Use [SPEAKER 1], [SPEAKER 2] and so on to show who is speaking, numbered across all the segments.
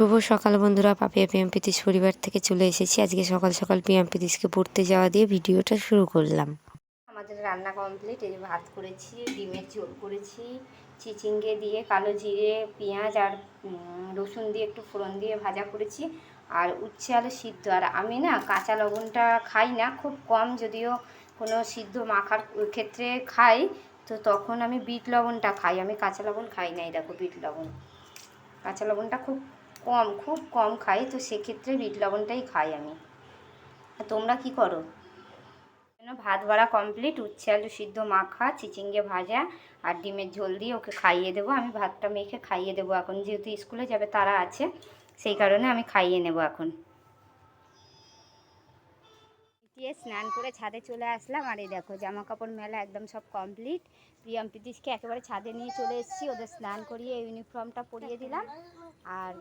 [SPEAKER 1] শুভ সকাল বন্ধুরা পাপিয়া পিএম প্রীতিশ পরিবার থেকে চলে এসেছি। আজকে সকাল সকাল পিএম প্রীতিশকে পড়তে যাওয়া দিয়ে ভিডিওটা শুরু করলাম।
[SPEAKER 2] আমাদের রান্না কমপ্লিট এই ভাত করেছি, ডিমের ঝোল করেছি, চিচিঙ্গে দিয়ে কালো জিরে, পেঁয়াজ আর রসুন দিয়ে একটু ফোড়ন দিয়ে ভাজা করেছি। আর উচ্ছে আলু সিদ্ধ। আর আমি না কাঁচা লবণটা খাই না, খুব কম যদিও কোনো সিদ্ধ মাখার ক্ষেত্রে খাই, তো তখন আমি বিট লবণটা খাই। আমি কাঁচা লবণ খাই না এই দেখো বিট লবণ। কাঁচা লবণটা খুব কম, খুব কম খাই, তো সেক্ষেত্রে বিট লবণটাই খাই আমি। আর তোমরা কি করো? ভাত বাড়া কমপ্লিট উচ্ছে আলু সিদ্ধ মাখা, চিচিঙ্গে ভাজা আর ডিমের ঝোল দিয়ে ওকে খাইয়ে দেবো। আমি ভাতটা মেখে খাইয়ে দেবো এখন, যেহেতু স্কুলে যাবে তারা আছে, সেই কারণে আমি খাইয়ে নেব এখন। দিয়ে স্নান করে ছাদে চলে আসলাম। আর এই দেখো জামা কাপড় মেলা একদম সব কমপ্লিট প্রিয়াম প্রীতিশকে একেবারে ছাদে নিয়ে চলে এসেছি। ওদের স্নান করিয়ে ইউনিফর্মটা পরিয়ে দিলাম। আর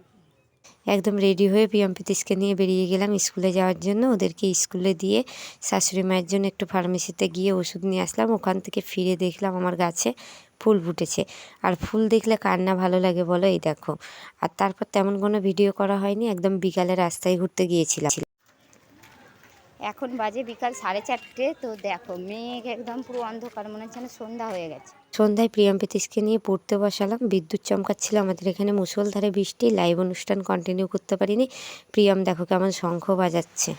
[SPEAKER 1] একদম রেডি হয়ে পিএম প্রীতিশকে নিয়ে বেরিয়ে গেলাম স্কুলে যাওয়ার জন্য। ওদেরকে স্কুলে দিয়ে শাশুড়ি মায়ের জন্য একটু ফার্মেসিতে গিয়ে ওষুধ নিয়ে আসলাম। ওখান থেকে ফিরে দেখলাম আমার গাছে ফুল ফুটেছে। আর ফুল দেখলে কার না ভালো লাগে বলো? এই দেখো। আর তারপর তেমন কোনো ভিডিও করা হয়নি। একদম বিকালে রাস্তায় ঘুরতে গিয়েছিলাম।
[SPEAKER 2] এখন বাজে বিকাল সাড়ে চারটে, তো দেখো মেঘ একদম পুরো অন্ধকার, মনে হচ্ছে না সন্ধ্যা হয়ে গেছে।
[SPEAKER 1] সন্ধ্যায় প্রিয়াম প্রীতিশকে নিয়ে পড়তে বসালাম, বিদ্যুৎ চমকাচ্ছিল, আমাদের এখানে মুসলধারে বৃষ্টি লাইভ অনুষ্ঠান কন্টিনিউ করতে পারিনি। প্রিয়াম দেখো কেমন শঙ্খ বাজাচ্ছে।